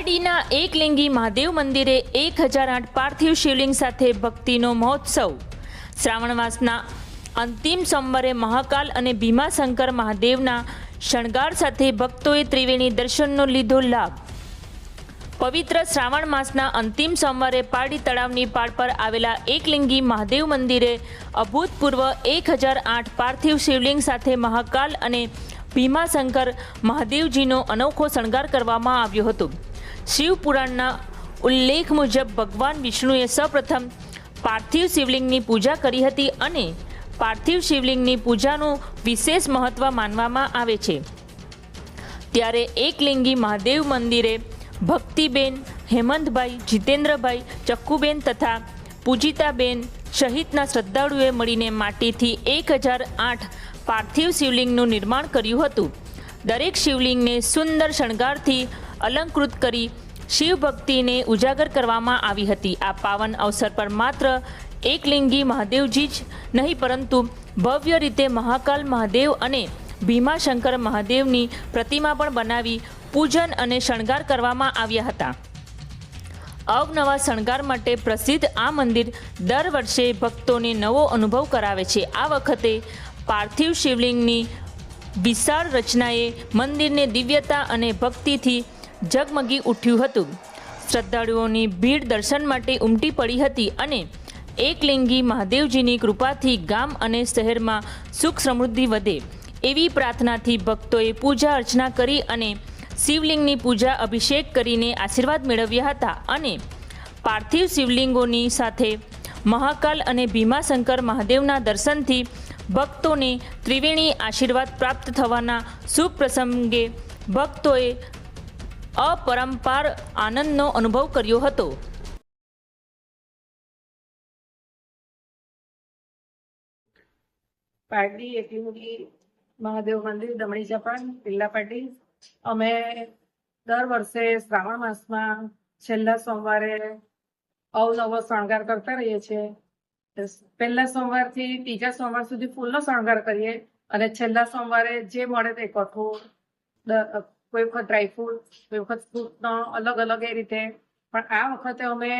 પારડીના એકલિંગી મહાદેવ મંદિરે એક હજાર આઠ પાર્થિવ શિવલિંગ સાથે ભક્તિનો મહોત્સવ. શ્રાવણ માસના અંતિમ સોમવારે મહાકાલ અને ભીમાશંકર મહાદેવના શણગાર સાથે ભક્તોએ ત્રિવેણી દર્શનનો લીધો લાભ. પવિત્ર શ્રાવણ માસના અંતિમ સોમવારે પારડી તળાવની પાળ પર આવેલા એકલિંગી મહાદેવ મંદિરે અભૂતપૂર્વ એક હજાર આઠ પાર્થિવ શિવલિંગ સાથે મહાકાલ અને ભીમાશંકર મહાદેવજીનો અનોખો શણગાર કરવામાં આવ્યો હતો. શિવ પુરાણના ઉલ્લેખ મુજબ ભગવાન વિષ્ણુએ સૌપ્રથમ પાર્થિવ શિવલિંગની પૂજા કરી હતી અને પાર્થિવ શિવલિંગની પૂજાનું વિશેષ મહત્વ માનવામાં આવે છે. ત્યારે એકલિંગી મહાદેવ મંદિરે ભક્તિબેન હેમંતભાઈ, જીતેન્દ્રભાઈ, ચક્કુબેન તથા પૂજિતાબેન સહિતના શ્રદ્ધાળુએ મળીને માટીથી એક હજાર આઠ પાર્થિવ શિવલિંગનું નિર્માણ કર્યું હતું. દરેક શિવલિંગને સુંદર શણગારથી અલંકૃત કરી શિવ ભક્તિને ઉજાગર કરવામાં આવી હતી. આ પાવન અવસર પર માત્ર એકલિંગી મહાદેવજી જ નહીં, પરંતુ ભવ્ય રીતે મહાકાલ મહાદેવ અને ભીમાશંકર મહાદેવની પ્રતિમા પણ બનાવી પૂજન અને શણગાર કરવામાં આવ્યા હતા. અવનવા શણગાર માટે પ્રસિદ્ધ આ મંદિર દર વર્ષે ભક્તોને નવો અનુભવ કરાવે છે. આ વખતે પાર્થિવ શિવલિંગની વિશાળ રચનાએ મંદિરને દિવ્યતા અને ભક્તિથી ઝગમગી ઉઠ્યું હતું. શ્રદ્ધાળુઓની ભીડ દર્શન માટે ઉમટી પડી હતી અને એકલિંગી મહાદેવજીની કૃપાથી ગામ અને શહેરમાં સુખ સમૃદ્ધિ વધે. એવી પ્રાર્થનાથી ભક્તોએ પૂજા અર્ચના કરી અને શિવલિંગની પૂજા અભિષેક કરીને આશીર્વાદ મેળવ્યા હતા અને પાર્થિવ શિવલિંગોની સાથે મહાકાલ અને ભીમાશંકર મહાદેવના દર્શનથી ભક્તોને ત્રિવેણી આશીર્વાદ પ્રાપ્ત થવાના શુભ પ્રસંગે ભક્તોએ અપરંપાર આનંદનો અનુભવ કર્યો હતો. પારડી એકલી મહાદેવ મંદિર, દમણી ચપણ પિલ્લા પાટી અમે દર વર્ષે શ્રાવણ માસમાં છેલ્લા સોમવારે અવનવો શણગાર કરતા રહીએ છીએ. પહેલા સોમવારથી ત્રીજા સોમવાર સુધી ફૂલનો શણગાર કરીએ અને છેલ્લા સોમવારે જે મળે તે કઠોળ કોઈ વખત ડ્રાયફ્રૂટ કોઈ વખત ફ્રૂટનો અલગ અલગ એ રીતે. પણ આ વખતે અમે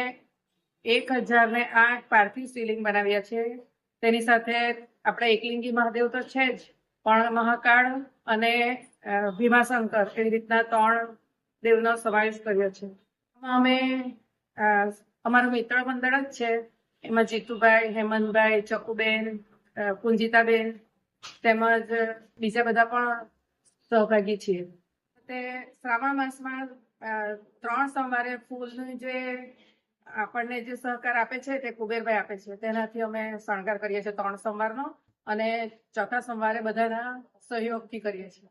એક હજાર ને આઠ પાર્થિવ શિવલિંગ બનાવ્યા છે. તેની સાથે આપણે એકલિંગી મહાદેવ તો છે જ પણ મહાકાળ અને ભીમાશંકર એવી રીતના ત્રણ દેવનો સમાવેશ કર્યો છે. અમે અમારું મિત્ર મંડળ જ છે. એમાં જીતુભાઈ હેમંતભાઈ ચકુબેન અ, તેમજ બીજા બધા પણ સહભાગી છીએ. તે શ્રાવણ માસમાં ત્રણ સોમવારે ફૂલનું જે આપણને જે સહકાર આપે છે તે કુબેરભાઈ આપે છે. તેનાથી અમે શણગાર કરીએ છીએ ત્રણ સોમવારનો અને ચોથા સોમવારે બધાના સહયોગથી કરીએ છીએ.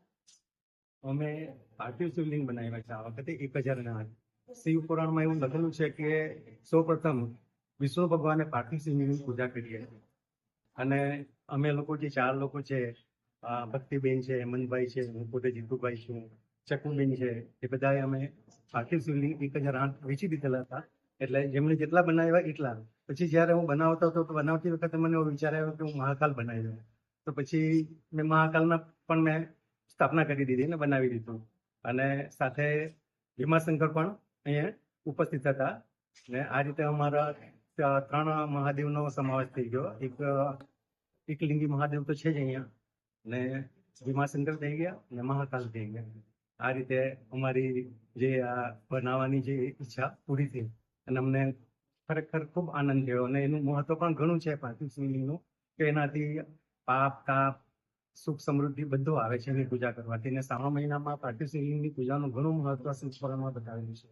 અમે ભારતીય શિવલિંગ બનાવ્યા છે. આ વખતે એક હજાર ના શિવ એવું લખેલું છે કે સૌ પ્રથમ વિષ્ણુ ભગવાને પાર્થિવ શિવલિંગની પૂજા કરી હતી. અને અમે લોકો જે ચાર લોકો છે ભક્તિબેન છે, હેમંતભાઈ છે, હું પોતે જીતુભાઈ છું. ચકુબેન છે, એ બધાએ અમે પાર્થિવ શિવલિંગ એક હજાર આઠ વેચી દીધેલા હતા. એટલે જેમણે જેટલા બનાવ્યા એટલા. પછી જ્યારે હું બનાવતો હતો, તો બનાવતી વખતે મને એવો વિચાર આવ્યો કે હું મહાકાલ બનાવી દઉં તો પછી મેં મહાકાલના પણ મેં સ્થાપના કરી દીધી ને બનાવી દીધું. અને સાથે ભીમાશંકર પણ અહીંયા ઉપસ્થિત હતા. ને આ રીતે અમારા ત્રણ મહાદેવનો સમાવેશ થઈ ગયો. એક એકલિંગી મહાદેવ તો છે જ અહીંયા. ને ભીમાશંકર થઈ ગયા ને મહાકાલ થઈ ગયા. આ રીતે અમારી જે આ બનાવવાની જે ઈચ્છા પૂરી થઈ અને અમને ખરેખર ખૂબ આનંદ થયો અને એનું મહત્વ પણ ઘણું છે પાર્થિવ શિવલિંગનું કે એનાથી પાપ, તાપ, સુખ, સમૃદ્ધિ બધું આવે છે એની પૂજા કરવાથી. અને શ્રાવણ મહિનામાં પાર્થિવ શિવલિંગની પૂજાનું ઘણું મહત્વ સંસ્મરણમાં બતાવેલું છે.